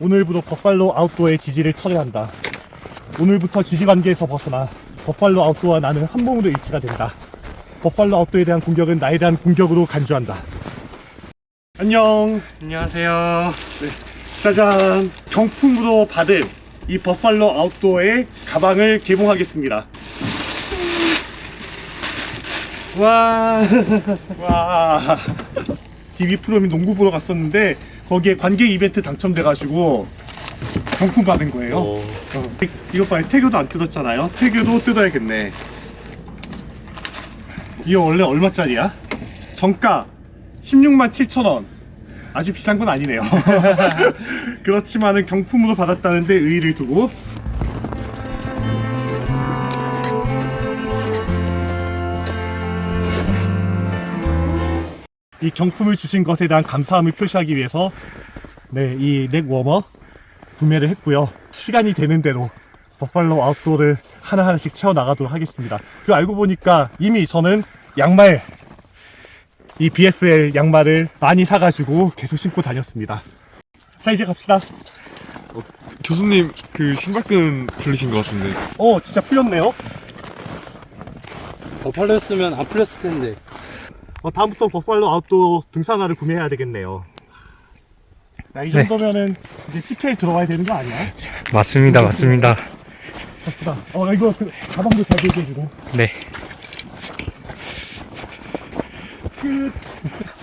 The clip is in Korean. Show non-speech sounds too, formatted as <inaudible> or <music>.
오늘부로 버팔로 아웃도어의 지지를 철회한다. 오늘부터 지지 관계에서 벗어나 버팔로 아웃도어와 나는 한 몸으로 일치가 된다. 버팔로 아웃도어에 대한 공격은 나에 대한 공격으로 간주한다. 안녕. 안녕하세요. 짜잔. 경품으로 받은 이 버팔로 아웃도어의 가방을 개봉하겠습니다. 와. 와. <laughs> DB 프로미 농구 보러 갔었는데 거기에 관계 이벤트 당첨돼가지고 경품 받은 거예요. 오. 어, 이- 이것 봐요. 태교도 안 뜯었잖아요. 태교도 뜯어야겠네. 이거 원래 얼마짜리야? 정가 16만 7천 원. 아주 비싼 건 아니네요. <laughs> <laughs> 그렇지만은 경품으로 받았다는데 의의를 두고 이 경품을 주신 것에 대한 감사함을 표시하기 위해서 네, 이 넥 워머 구매를 했고요. 시간이 되는 대로 버팔로 아웃도어를 하나하나씩 채워 나가도록 하겠습니다. 그 알고 보니까 이미 저는 양말 이 BSL 양말을 많이 사가지고 계속 신고 다녔습니다. 자 이제 갑시다. 교수님 그 신발끈 풀리신 것 같은데 어 진짜 풀렸네요. 버팔로였으면 안 풀렸을 텐데. 어, 다음부터 버팔로 아웃도어 등산화를 구매해야 되겠네요. 나이 네. 정도면은 이제 PK 들어와야 되는 거 아니야? 맞습니다. 맞습니다. 갑시다. 어 이거 그 가방도 잘 들게 해주고. 네. 끝. <laughs>